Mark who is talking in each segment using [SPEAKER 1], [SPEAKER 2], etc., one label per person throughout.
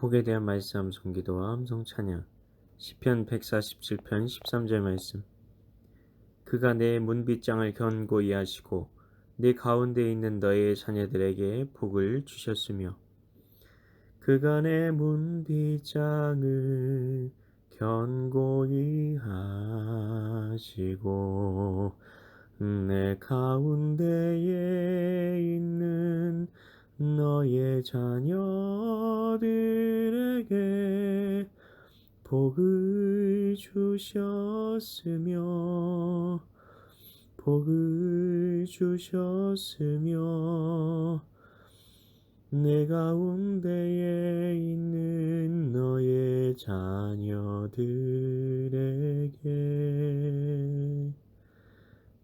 [SPEAKER 1] 복에 대한 말씀 성기도와 함성 찬양. 시편 147편 13절 말씀. 그가 내 문빗장을 견고히 하시고 내 가운데 있는 너의 자녀들에게 복을 주셨으며 그가 내 문빗장을 견고히 하시고 내 가운데에 있는 너의 자녀들에게 복을 주셨으며 복을 주셨으며 내 가운데에 있는 너의 자녀들에게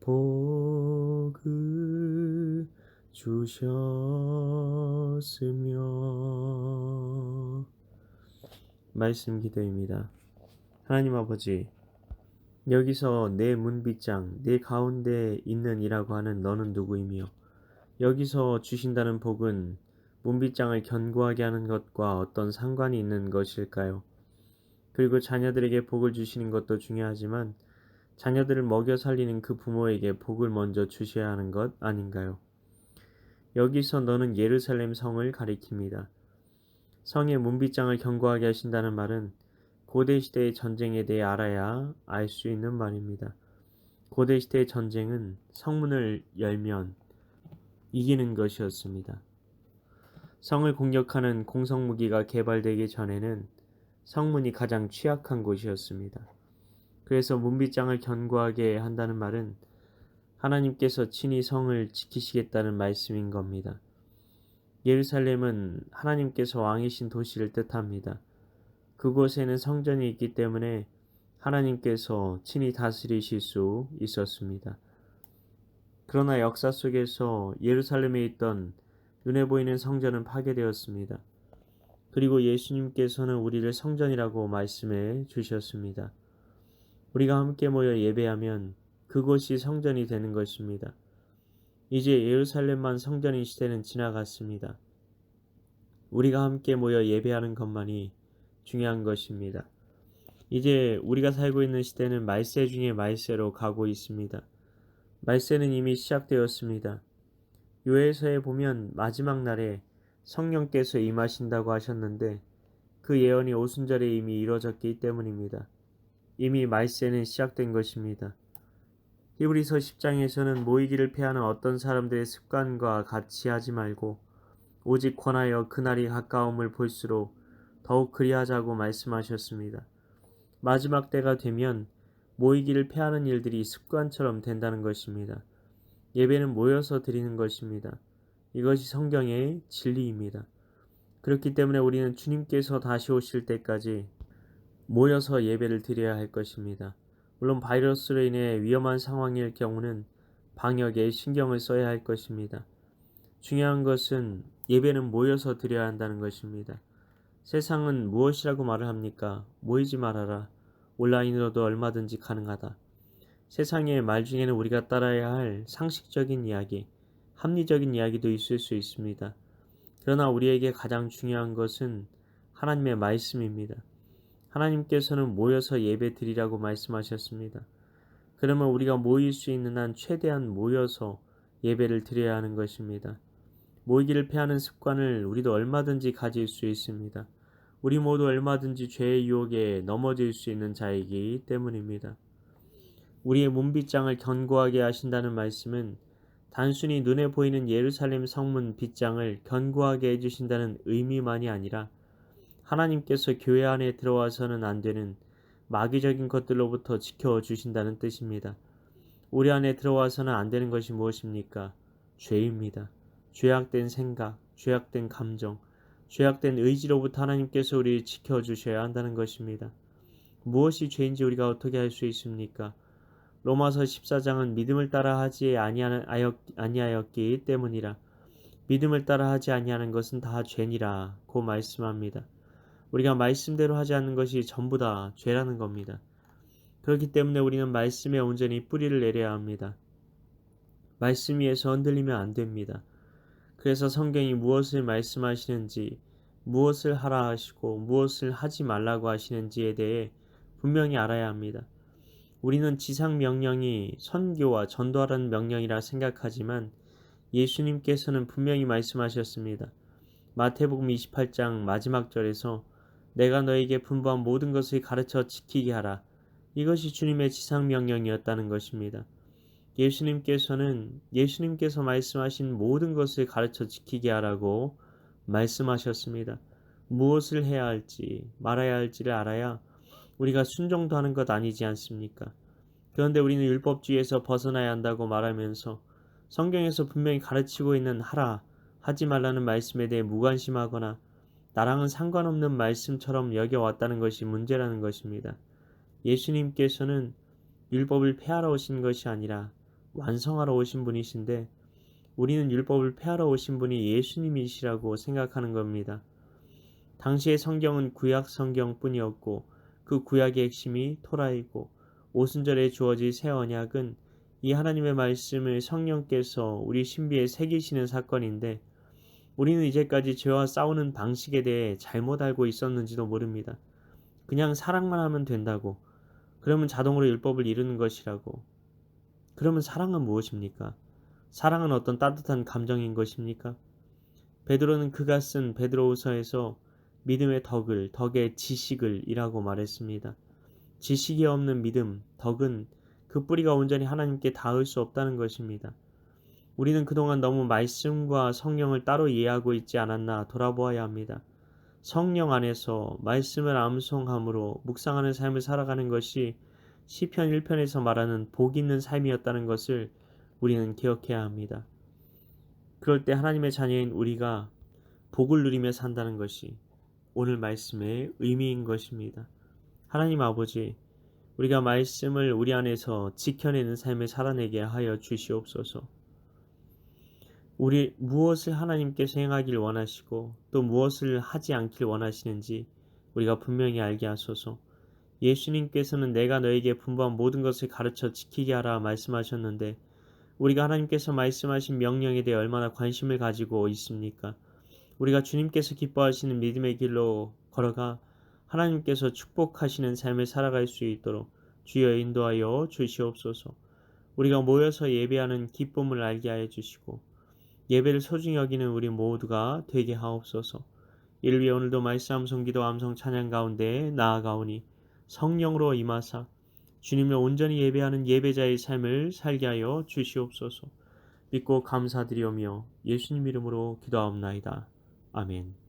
[SPEAKER 1] 복을 주셨으며 말씀 기도입니다. 하나님 아버지 여기서 내 문빗장 내 가운데 있는 이라고 하는 너는 누구이며 여기서 주신다는 복은 문빗장을 견고하게 하는 것과 어떤 상관이 있는 것일까요? 그리고 자녀들에게 복을 주시는 것도 중요하지만 자녀들을 먹여 살리는 그 부모에게 복을 먼저 주셔야 하는 것 아닌가요? 여기서 너는 예루살렘 성을 가리킵니다. 성의 문빗장을 견고하게 하신다는 말은 고대 시대의 전쟁에 대해 알아야 알 수 있는 말입니다. 고대 시대의 전쟁은 성문을 열면 이기는 것이었습니다. 성을 공격하는 공성 무기가 개발되기 전에는 성문이 가장 취약한 곳이었습니다. 그래서 문빗장을 견고하게 한다는 말은 하나님께서 친히 성을 지키시겠다는 말씀인 겁니다. 예루살렘은 하나님께서 왕이신 도시를 뜻합니다. 그곳에는 성전이 있기 때문에 하나님께서 친히 다스리실 수 있었습니다. 그러나 역사 속에서 예루살렘에 있던 눈에 보이는 성전은 파괴되었습니다. 그리고 예수님께서는 우리를 성전이라고 말씀해 주셨습니다. 우리가 함께 모여 예배하면 그곳이 성전이 되는 것입니다. 이제 예루살렘만 성전인 시대는 지나갔습니다. 우리가 함께 모여 예배하는 것만이 중요한 것입니다. 이제 우리가 살고 있는 시대는 말세 중에 말세로 가고 있습니다. 말세는 이미 시작되었습니다. 요해서에 보면 마지막 날에 성령께서 임하신다고 하셨는데 그 예언이 오순절에 이미 이루어졌기 때문입니다. 이미 말세는 시작된 것입니다. 히브리서 10장에서는 모이기를 패하는 어떤 사람들의 습관과 같이 하지 말고 오직 권하여 그날이 가까움을 볼수록 더욱 그리하자고 말씀하셨습니다. 마지막 때가 되면 모이기를 패하는 일들이 습관처럼 된다는 것입니다. 예배는 모여서 드리는 것입니다. 이것이 성경의 진리입니다. 그렇기 때문에 우리는 주님께서 다시 오실 때까지 모여서 예배를 드려야 할 것입니다. 물론 바이러스로 인해 위험한 상황일 경우는 방역에 신경을 써야 할 것입니다. 중요한 것은 예배는 모여서 드려야 한다는 것입니다. 세상은 무엇이라고 말을 합니까? 모이지 말아라. 온라인으로도 얼마든지 가능하다. 세상의 말 중에는 우리가 따라야 할 상식적인 이야기, 합리적인 이야기도 있을 수 있습니다. 그러나 우리에게 가장 중요한 것은 하나님의 말씀입니다. 하나님께서는 모여서 예배 드리라고 말씀하셨습니다. 그러면 우리가 모일 수 있는 한 최대한 모여서 예배를 드려야 하는 것입니다. 모이기를 패하는 습관을 우리도 얼마든지 가질 수 있습니다. 우리 모두 얼마든지 죄의 유혹에 넘어질 수 있는 자이기 때문입니다. 우리의 문빗장을 견고하게 하신다는 말씀은 단순히 눈에 보이는 예루살렘 성문 빗장을 견고하게 해주신다는 의미만이 아니라 하나님께서 교회 안에 들어와서는 안 되는 마귀적인 것들로부터 지켜 주신다는 뜻입니다. 우리 안에 들어와서는 안 되는 것이 무엇입니까? 죄입니다. 죄악된 생각, 죄악된 감정, 죄악된 의지로부터 하나님께서 우리를 지켜 주셔야 한다는 것입니다. 무엇이 죄인지 우리가 어떻게 할수 있습니까? 로마서 14장은 믿음을 따라 하지 아니하였기 때문이라 믿음을 따라 하지 아니하는 것은 다 죄니라 고 말씀합니다. 우리가 말씀대로 하지 않는 것이 전부 다 죄라는 겁니다. 그렇기 때문에 우리는 말씀에 온전히 뿌리를 내려야 합니다. 말씀 위에서 흔들리면 안 됩니다. 그래서 성경이 무엇을 말씀하시는지 무엇을 하라 하시고 무엇을 하지 말라고 하시는지에 대해 분명히 알아야 합니다. 우리는 지상 명령이 선교와 전도하라는 명령이라 생각하지만 예수님께서는 분명히 말씀하셨습니다. 마태복음 28장 마지막 절에서 내가 너에게 분부한 모든 것을 가르쳐 지키게 하라. 이것이 주님의 지상 명령이었다는 것입니다. 예수님께서는 예수님께서 말씀하신 모든 것을 가르쳐 지키게 하라고 말씀하셨습니다. 무엇을 해야 할지 말아야 할지를 알아야 우리가 순종도 하는 것 아니지 않습니까? 그런데 우리는 율법주의에서 벗어나야 한다고 말하면서 성경에서 분명히 가르치고 있는 하라, 하지 말라는 말씀에 대해 무관심하거나 나랑은 상관없는 말씀처럼 여겨왔다는 것이 문제라는 것입니다. 예수님께서는 율법을 폐하러 오신 것이 아니라 완성하러 오신 분이신데 우리는 율법을 폐하러 오신 분이 예수님이시라고 생각하는 겁니다. 당시의 성경은 구약 성경뿐이었고 그 구약의 핵심이 토라이고 오순절에 주어질 새 언약은 이 하나님의 말씀을 성령께서 우리 신비에 새기시는 사건인데 우리는 이제까지 죄와 싸우는 방식에 대해 잘못 알고 있었는지도 모릅니다. 그냥 사랑만 하면 된다고. 그러면 자동으로 율법을 이루는 것이라고. 그러면 사랑은 무엇입니까? 사랑은 어떤 따뜻한 감정인 것입니까? 베드로는 그가 쓴 베드로후서에서 믿음의 덕을, 덕의 지식을 이라고 말했습니다. 지식이 없는 믿음, 덕은 그 뿌리가 온전히 하나님께 닿을 수 없다는 것입니다. 우리는 그동안 너무 말씀과 성령을 따로 이해하고 있지 않았나 돌아보아야 합니다. 성령 안에서 말씀을 암송함으로 묵상하는 삶을 살아가는 것이 시편 1편에서 말하는 복 있는 삶이었다는 것을 우리는 기억해야 합니다. 그럴 때 하나님의 자녀인 우리가 복을 누리며 산다는 것이 오늘 말씀의 의미인 것입니다. 하나님 아버지, 우리가 말씀을 우리 안에서 지켜내는 삶을 살아내게 하여 주시옵소서. 우리 무엇을 하나님께서 행하길 원하시고 또 무엇을 하지 않길 원하시는지 우리가 분명히 알게 하소서. 예수님께서는 내가 너에게 분부한 모든 것을 가르쳐 지키게 하라 말씀하셨는데 우리가 하나님께서 말씀하신 명령에 대해 얼마나 관심을 가지고 있습니까? 우리가 주님께서 기뻐하시는 믿음의 길로 걸어가 하나님께서 축복하시는 삶을 살아갈 수 있도록 주여 인도하여 주시옵소서. 우리가 모여서 예배하는 기쁨을 알게 하여 주시고 예배를 소중히 여기는 우리 모두가 되게 하옵소서. 위해 오늘도 말씀 암송 기도 암송 찬양 가운데 나아가오니 성령으로 임하사 주님을 온전히 예배하는 예배자의 삶을 살게 하여 주시옵소서. 믿고 감사드리오며 예수님 이름으로 기도하옵나이다. 아멘.